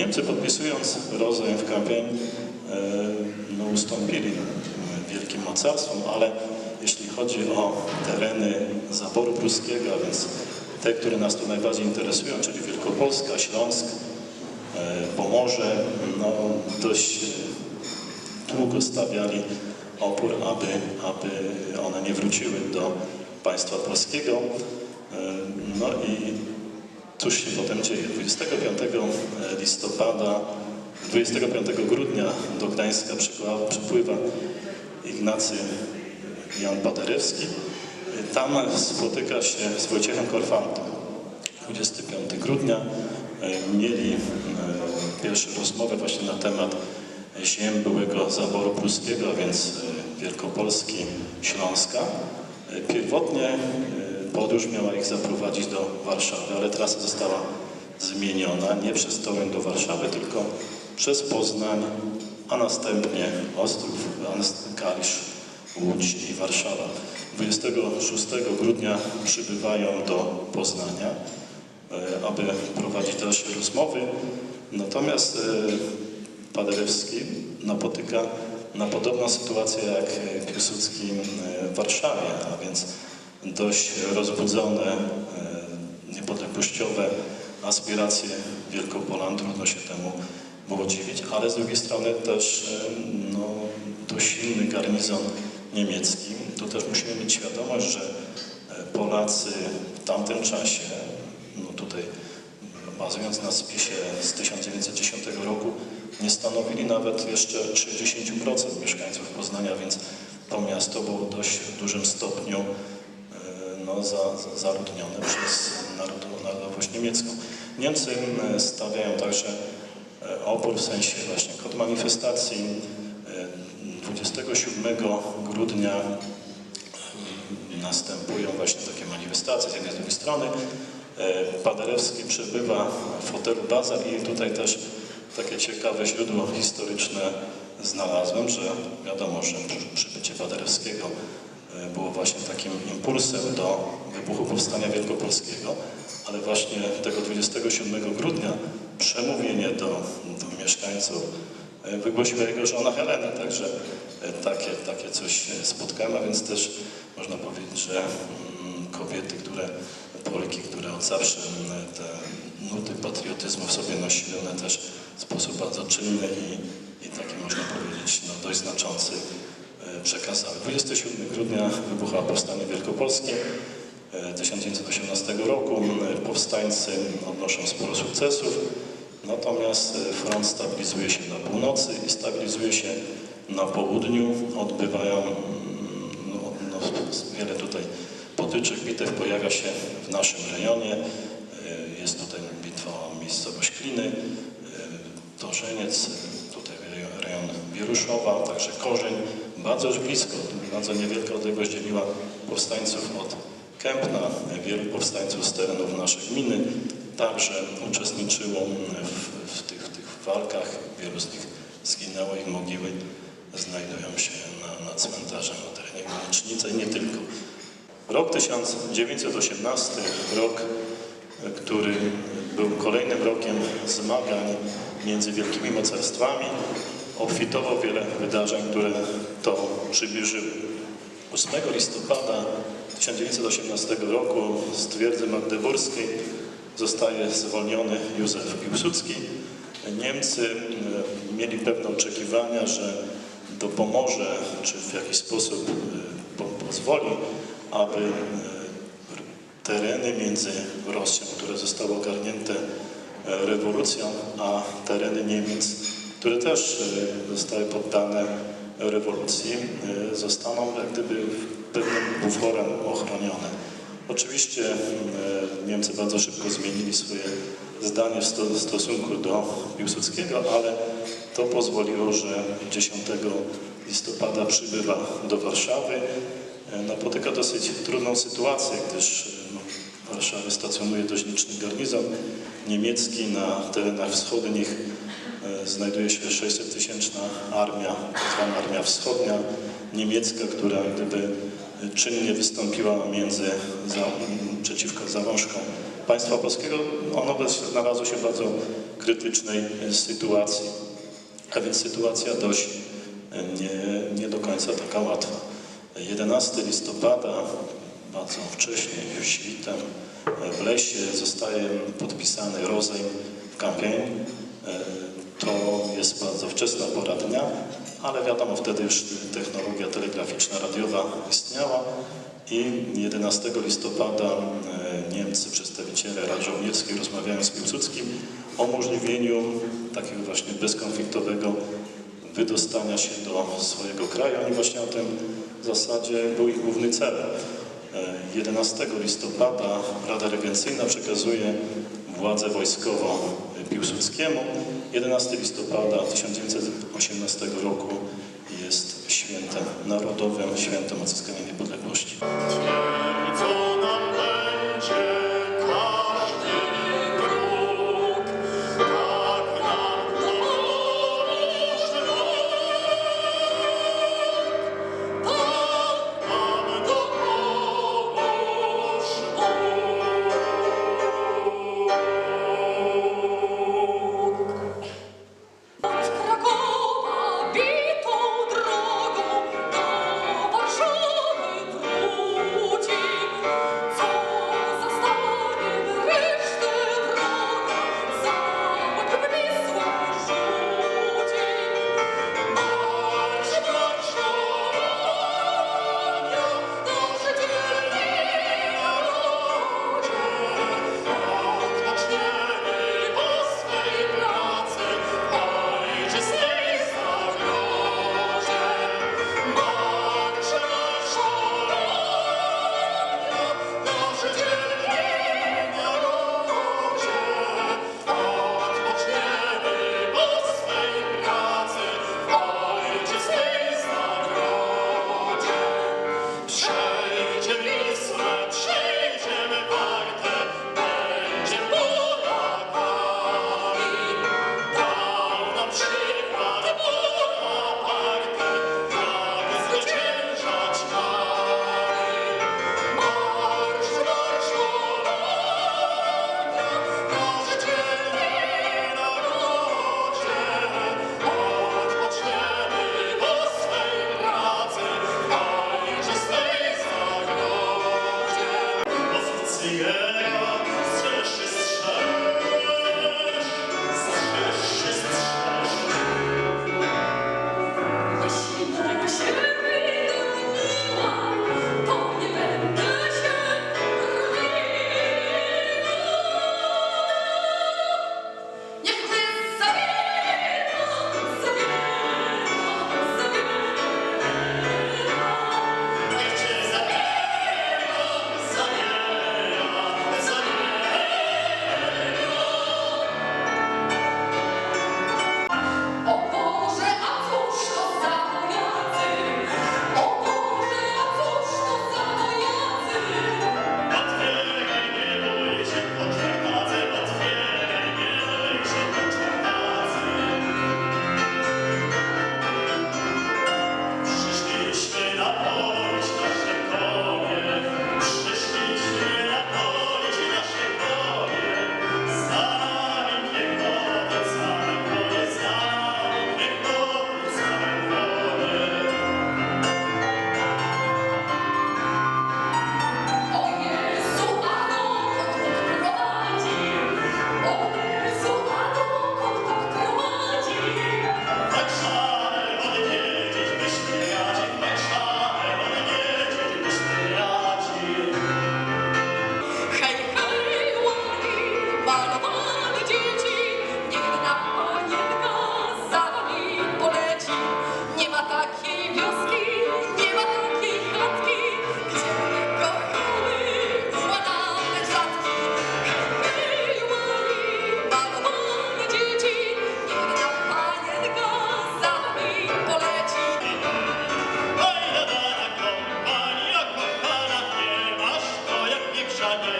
Niemcy podpisując rozejm w e, no, ustąpili e, wielkim mocarstwom, ale jeśli chodzi o tereny zaboru pruskiego, a więc te, które nas tu najbardziej interesują, czyli Wielkopolska, Śląsk, e, Pomorze, no, dość e, długo stawiali opór, aby, aby one nie wróciły do państwa polskiego. No i cóż się potem dzieje? 25 listopada, 25 grudnia do Gdańska przypływa, Ignacy Jan Paderewski. Tam spotyka się z Wojciechem Korfantą. 25 grudnia e, mieli e, pierwsze rozmowy właśnie na temat ziem byłego zaboru pruskiego, a więc e, Wielkopolski, Śląska. E, Pierwotnie e, podróż miała ich zaprowadzić do Warszawy, ale trasa została zmieniona nie przez Toruń do Warszawy, tylko przez Poznań, a następnie Ostrów, Kalisz, Łódź i Warszawa. 26 grudnia przybywają do Poznania, e, aby prowadzić dalsze rozmowy. Natomiast e, Paderewski napotyka na podobną sytuację jak e, Piłsudski w Warszawie, a więc dość rozbudzone, e, niepodległościowe aspiracje Wielkopolan, trudno się temu było dziwić, ale z drugiej strony też e, no, dość silny garnizon niemiecki. Tu też musimy mieć świadomość, że e, Polacy w tamtym czasie, no tutaj bazując na spisie z 1910 roku, nie stanowili nawet jeszcze 60% mieszkańców Poznania, więc to miasto było w dość dużym stopniu no, za, za, zaludnione przez narodowość niemiecką. Niemcy e, stawiają także e, opór w sensie właśnie kontrmanifestacji. E, 27 grudnia e, następują właśnie takie manifestacje z jednej z drugiej strony. E, Paderewski przebywa w hotelu Bazar i tutaj też takie ciekawe źródło historyczne znalazłem, że wiadomo, że przy- przybycie Paderewskiego e, było właśnie takim impulsem do wybuchu Powstania Wielkopolskiego, ale właśnie tego 27 grudnia przemówienie do, do mieszkańców e, wygłosiła jego żona Helena, także e, takie, takie coś e, spotkałem, a więc też można powiedzieć, że mm, kobiety, które, Polki, które od zawsze mm, te nuty patriotyzmu w sobie nosiły, one też w sposób bardzo czynny i, i taki można powiedzieć no, dość znaczący e, przekazały. 27 grudnia wybucha Powstanie Wielkopolskie. e, 1918 roku E, powstańcy odnoszą sporo sukcesów, natomiast e, front stabilizuje się na północy i stabilizuje się na południu. Odbywają mm, no, no, wiele tutaj potyczek, bitew pojawia się w naszym rejonie. E, Jest tutaj bitwa o miejscowość Kliny, e, Torzeniec, e, tutaj rejon Wieruszowa, także Korzeń. Bardzo już blisko, bardzo niewielka odległość dzieliła powstańców od Kępna. Wielu powstańców z terenów naszej gminy także uczestniczyło w, w, tych, w tych walkach. Wielu z nich zginęło, ich mogiły znajdują się na, na cmentarzach na terenie Gminicznica i nie tylko. Rok 1918, rok, który był kolejnym rokiem zmagań między wielkimi mocarstwami, obfitował wiele wydarzeń, które to przybliżyły. 8 listopada 1918 roku z twierdzy magdeburskiej zostaje zwolniony Józef Piłsudski. Niemcy e, mieli pewne oczekiwania, że dopomoże, czy w jakiś sposób e, po, pozwoli, aby e, tereny między Rosją, które zostały ogarnięte rewolucją, a tereny Niemiec, które też e, zostały poddane rewolucji, e, zostaną jak gdyby pewnym buforem ochronione. Oczywiście e, Niemcy bardzo szybko zmienili swoje zdanie w sto- w stosunku do Piłsudskiego, ale to pozwoliło, że 10 listopada przybywa do Warszawy. Napotyka dosyć trudną sytuację, gdyż no, w Warszawie stacjonuje dość liczny garnizon niemiecki. Na terenach wschodnich znajduje się 600-tysięczna armia, tak zwana Armia Wschodnia niemiecka, która gdyby czynnie wystąpiła między za, przeciwko zalążkom państwa polskiego, ono bez- znalazło się w bardzo krytycznej e, sytuacji. A więc sytuacja dość e, nie, nie do końca taka łatwa. 11 listopada, bardzo wcześnie, już świtem, e, w lesie zostaje podpisany rozejm w Kampień. E, To jest bardzo wczesna pora dnia, ale wiadomo, wtedy już technologia telegraficzna, radiowa istniała i 11 listopada e, Niemcy, przedstawiciele Rady Żołnierskiej rozmawiają z Piłsudskim o możliwieniu takiego właśnie bezkonfliktowego wydostania się do swojego kraju. Oni właśnie o tym zasadzie był ich główny cel. E, 11 listopada Rada Regencyjna przekazuje władzę wojskową Piłsudskiemu. 11 listopada 1918 roku jest świętem narodowym, świętem odzyskania niepodległości. God by